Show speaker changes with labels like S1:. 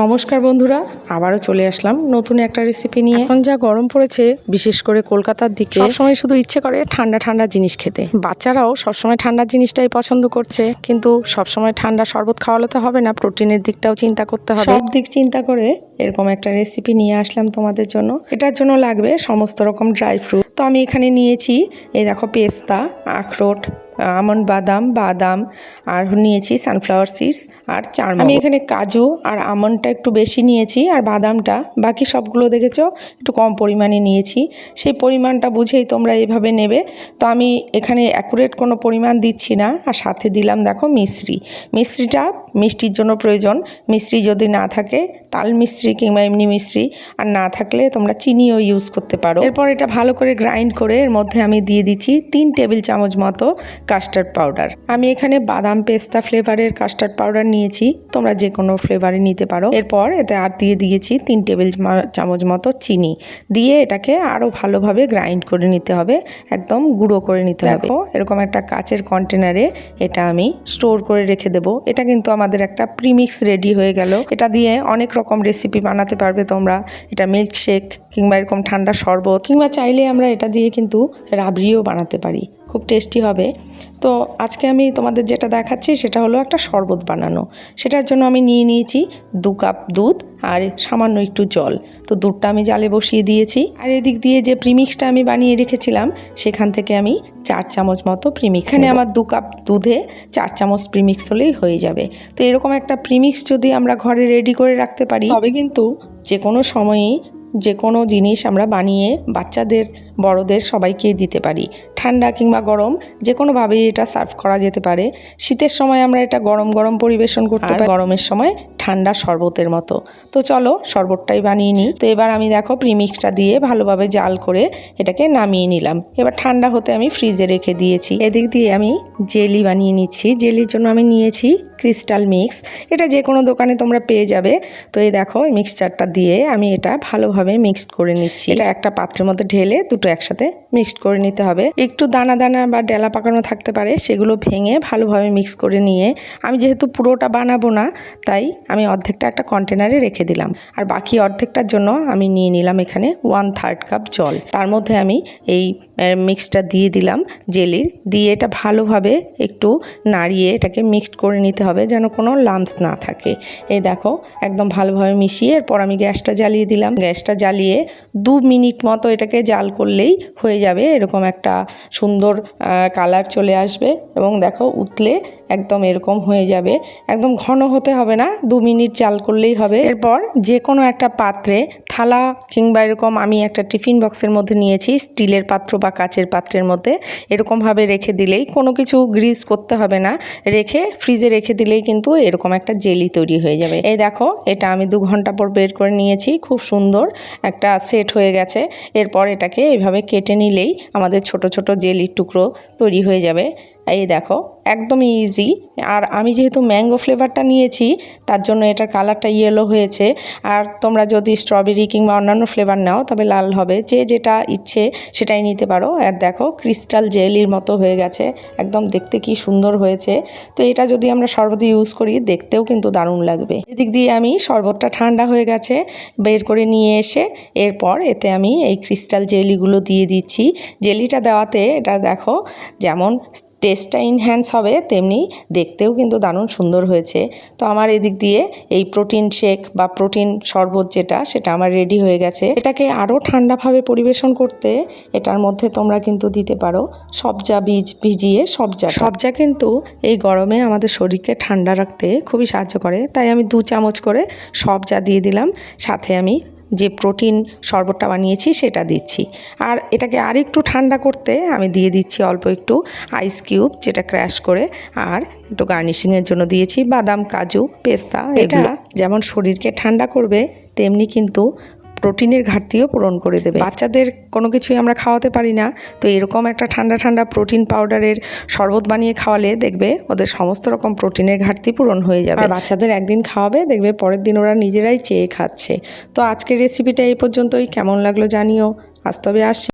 S1: নমস্কার বন্ধুরা, আবারও চলে আসলাম নতুন একটা রেসিপি নিয়ে। এখন যা গরম পড়েছে, বিশেষ করে কলকাতার দিকে, সবসময় শুধু ইচ্ছে করে ঠান্ডা ঠান্ডা জিনিস খেতে। বাচ্চারাও সবসময় ঠান্ডা জিনিসটাই পছন্দ করছে, কিন্তু সবসময় ঠান্ডা শরবত খাওয়ালে তো হবে না, প্রোটিনের দিকটাও চিন্তা করতে হবে। সব দিক চিন্তা করে এরকম একটা রেসিপি নিয়ে আসলাম তোমাদের জন্য। এটার জন্য লাগবে সমস্ত রকম ড্রাই ফ্রুট তো আমি এখানে নিয়েছি, এই দেখো পেস্তা, আখরোট আমন্ড বাদাম বাদাম আর নিয়েছি সানফ্লাওয়ার সিডস আর চার আমি এখানে কাজু আর আমন্ডটা একটু বেশি নিয়েছি আর বাদামটা বাকি সবগুলো দেখেছ একটু কম পরিমাণে নিয়েছি। সেই পরিমাণটা বুঝেই তোমরা এভাবে নেবে। তো আমি এখানে অ্যাকুরেট কোনো পরিমাণ দিচ্ছি না। আর সাথে দিলাম দেখো মিশ্রি। মিশ্রিটা মিষ্টির জন্য প্রয়োজন। মিশ্রি যদি না থাকে, তাল মিশ্রি কিংবা এমনি মিশ্রি, আর না থাকলে তোমরা চিনিও ইউজ করতে পারো। এরপর এটা ভালো করে গ্রাইন্ড করে এর মধ্যে আমি দিয়ে দিচ্ছি তিন টেবিল চামচ মতো কাস্টার্ড পাউডার আমি এখানে বাদাম পেস্তা ফ্লেভারের কাস্টার্ড পাউডার নিয়েছি, তোমরা যে কোনো ফ্লেভারে নিতে পারো। এরপর এতে আর দিয়ে দিয়েছি তিন টেবিল চামচ মতো চিনি। দিয়ে এটাকে আরও ভালোভাবে গ্রাইন্ড করে নিতে হবে, একদম গুঁড়ো করে নিতে হবে। এরকম একটা কাচের কন্টেনারে এটা আমি স্টোর করে রেখে দেবো। এটা কিন্তু আমাদের একটা প্রিমিক্স রেডি হয়ে গেল। এটা দিয়ে অনেক রকম রেসিপি বানাতে পারবে তোমরা। এটা মিল্কশেক কিংবা এরকম ঠান্ডা শরবত কিংবা চাইলে আমরা এটা দিয়ে কিন্তু রাবড়িও বানাতে পারি। খুব টেস্টি হবে। তো আজকে আমি তোমাদের যেটা দেখাচ্ছি সেটা হলো একটা শরবত বানানো। সেটার জন্য আমি নিয়ে নিয়েছি দু কাপ দুধ আর সামান্য একটু জল। তো দুধটা আমি জালে বসিয়ে দিয়েছি। আর এদিক দিয়ে যে প্রিমিক্সটা আমি বানিয়ে রেখেছিলাম সেখান থেকে আমি চার চামচ মতো প্রিমিক্স এখানে আমার দু কাপ দুধে চার চামচ প্রিমিক্স হলেই হয়ে যাবে। তো এরকম একটা প্রিমিক্স যদি আমরা ঘরে রেডি করে রাখতে পারি তবে কিন্তু যে কোনো সময়ই যে কোনো জিনিস আমরা বানিয়ে বাচ্চাদের বড়দের সবাইকেই দিতে পারি। ঠান্ডা কিংবা গরম যে কোনোভাবেই এটা সার্ভ করা যেতে পারে। শীতের সময় আমরা এটা গরম গরম পরিবেশন করতে পারি। গরমের সময় ঠান্ডা শরবতের মতো। তো চলো শরবতটাই বানিয়ে নিই। তো এবার আমি দেখো প্রিমিক্সটা দিয়ে ভালোভাবে জাল করে এটাকে নামিয়ে নিলাম। এবার ঠান্ডা হতে আমি ফ্রিজে রেখে দিয়েছি। এদিক দিয়ে আমি জেলি বানিয়ে নিচ্ছি। জেলির জন্য আমি নিয়েছি ক্রিস্টাল মিক্স। এটা যে কোনো দোকানে তোমরা পেয়ে যাবে। তো এই দেখো মিক্সচারটা দিয়ে আমি এটা ভালোভাবে মিক্সড করে নিচ্ছি। এটা একটা পাত্রের মধ্যে ঢেলে দুটো একসাথে মিক্সড করে নিতে হবে। একটু দানা দানা বা ডেলা পাকানো থাকতে পারে, সেগুলো ভেঙে ভালোভাবে মিক্স করে নিয়ে আমি যেহেতু পুরোটা বানাবো না, তাই আমি অর্ধেকটা একটা কন্টেনারে রেখে দিলাম। আর বাকি অর্ধেকটার জন্য আমি নিয়ে নিলাম এখানে ওয়ান থার্ড কাপ জল। তার মধ্যে আমি এই মিক্সটা দিয়ে দিলাম জেলির। দিয়ে এটা ভালোভাবে একটু নাড়িয়ে এটাকে মিক্সড করে নিতে হবে যেন কোনো লাম্পস না থাকে। এই দেখো, একদম ভালোভাবে মিশিয়ে এরপর আমি গ্যাসটা জ্বালিয়ে দিলাম। গ্যাসটা জ্বালিয়ে দু মিনিট মতো এটাকে জাল করলেই হয়ে যাবে এরকম একটা সুন্দর কালার চলে আসবে এবং দেখো উতলে একদম এরকম হয়ে যাবে। একদম ঘন হতে হবে না, দু মিনিট চাল করলেই হবে। এরপর যে কোনো একটা পাত্রে থালা কিংবা এরকম আমি একটা টিফিন বক্সের মধ্যে নিয়েছি, স্টিলের পাত্র বা কাচের পাত্রের মধ্যে। এরকমভাবে রেখে দিলেই কোনো কিছু গ্রিস করতে হবে না। রেখে ফ্রিজে রেখে দিলেই কিন্তু এরকম একটা জেলি তৈরি হয়ে যাবে। এই দেখো, এটা আমি দু ঘণ্টা পর বের করে নিয়েছি, খুব সুন্দর একটা সেট হয়ে গেছে। এরপর এটাকে এইভাবে কেটে নিলেই আমাদের ছোট ছোট জেলির টুকরো তৈরি হয়ে যাবে। এই দেখো, একদমই ইজি আর আমি যেহেতু ম্যাঙ্গো ফ্লেভারটা নিয়েছি, তার জন্য এটার কালারটা ইয়েলো হয়েছে। আর তোমরা যদি স্ট্রবেরি কিংবা অন্যান্য ফ্লেভার নাও, তবে লাল হবে। যে যেটা ইচ্ছে সেটাই নিতে পারো। আর দেখো ক্রিস্টাল জেলির মতো হয়ে গেছে। একদম দেখতে কি সুন্দর হয়েছে। তো এটা যদি আমরা শরবতে ইউজ করি, দেখতেও কিন্তু দারুণ লাগবে। এদিক দিয়ে আমি শরবতটা ঠান্ডা হয়ে গেছে, বের করে নিয়ে এসে এরপর এতে আমি এই ক্রিস্টাল জেলিগুলো দিয়ে দিচ্ছি। জেলিটা দেওয়াতে এটা দেখো, যেমন টেস্টটা ইনহ্যান্স হবে, তেমনি দেখতেও কিন্তু দারুণ সুন্দর হয়েছে। তো আমার এদিক দিয়ে এই প্রোটিন শেক বা প্রোটিন শরবত যেটা, সেটা আমার রেডি হয়ে গেছে। এটাকে আরও ঠান্ডাভাবে পরিবেশন করতে এটার মধ্যে তোমরা কিন্তু দিতে পারো সবজা বীজ, ভিজিয়ে সবজা সবজা কিন্তু এই গরমে আমাদের শরীরকে ঠান্ডা রাখতে খুবই সাহায্য করে। তাই আমি দু চামচ করে সবজা দিয়ে দিলাম। সাথে আমি যে প্রোটিন শরবতটা বানিয়েছি সেটা দিচ্ছি। আর এটাকে আর একটু ঠান্ডা করতে আমি দিয়ে দিচ্ছি অল্প একটু আইস কিউব যেটা ক্র্যাশ করে আর একটু গার্নিশিংয়ের জন্য দিয়েছি বাদাম কাজু পেস্তা এটা যেমন শরীরকে ঠান্ডা করবে তেমনি কিন্তু প্রোটিনের ঘাটতিও পূরণ করে দেবে। বাচ্চাদের কোনো কিছুই আমরা খাওয়াতে পারি না, তো এরকম একটা ঠান্ডা ঠান্ডা প্রোটিন পাউডারের শরবত বানিয়ে খাওয়ালে দেখবে ওদের সমস্ত রকম প্রোটিনের ঘাটতি পূরণ হয়ে যাবে। বাচ্চাদের একদিন খাওয়াবে, দেখবে পরের দিন ওরা নিজেরাই চেয়ে খাচ্ছে। তো আজকের রেসিপিটা এই পর্যন্তই। কেমন লাগল জানিও। আজ তবে আসছি।